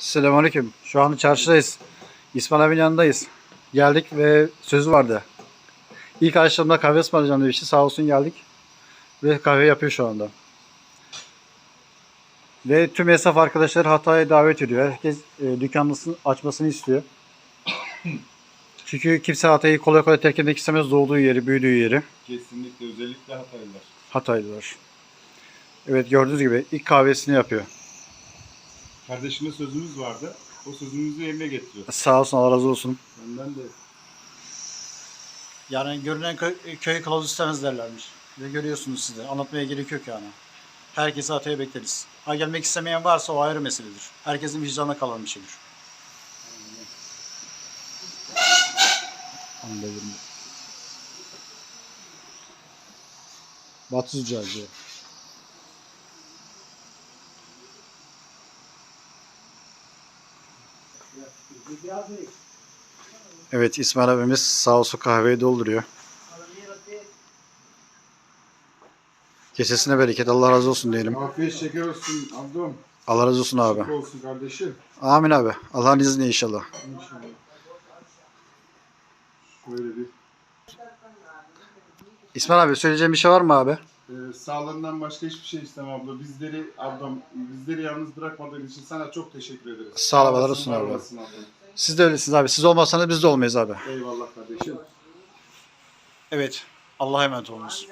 Selamünaleyküm. Şu an çarşıdayız. İsmail abinin yanındayız. Geldik ve sözü vardı. İlk akşamda kahve ısmarlayacağım demişti. Sağ olsun geldik. Ve kahve yapıyor şu anda. Ve tüm esnaf arkadaşlar Hatay'a davet ediyor. Herkes e, dükkanını açmasını istiyor. Çünkü kimse Hatay'ı kolay kolay terk etmek istemez. Doğduğu yeri, büyüdüğü yeri. Kesinlikle özellikle Hataylılar. Hataylılar. Evet gördüğünüz gibi ilk kahvesini yapıyor. Kardeşime sözümüz vardı. O sözümüzü yerine getiriyor. Sağ olsun Allah razı olsun. Benden de Yani görünen köy, köy kılavuz istemez derlermiş. Ve görüyorsunuz siz de. Anlatmaya gerek yok yani. Herkesi Hatay'a bekleriz. Ha gelmek istemeyen varsa o ayrı meseledir. Herkesin vicdanına kalan bir şeydir. Anladım. Batı Züccaciye. Evet İsmail abimiz sağ olsun kahveyi dolduruyor. Kesesine bereket. Allah razı olsun diyelim. afiyet şeker olsun ablam. Allah razı olsun abi. Şeker olsun kardeşim. Amin abi. Allah'ın izniyle inşallah. İnşallah. Böyle bir İsmail abi söyleyeceğim bir şey var mı abi? E, sağlığından başka hiçbir şey istemem abla. Bizleri ablam bizleri yalnız bırakmadığın için sana çok teşekkür ederiz. Sağ ol, Allah olasın, olsun abi. olasın ablam. Siz de öylesiniz abi. Siz olmazsanız biz de olmayız abi. Eyvallah kardeşim. Evet. Allah'a emanet olunuz.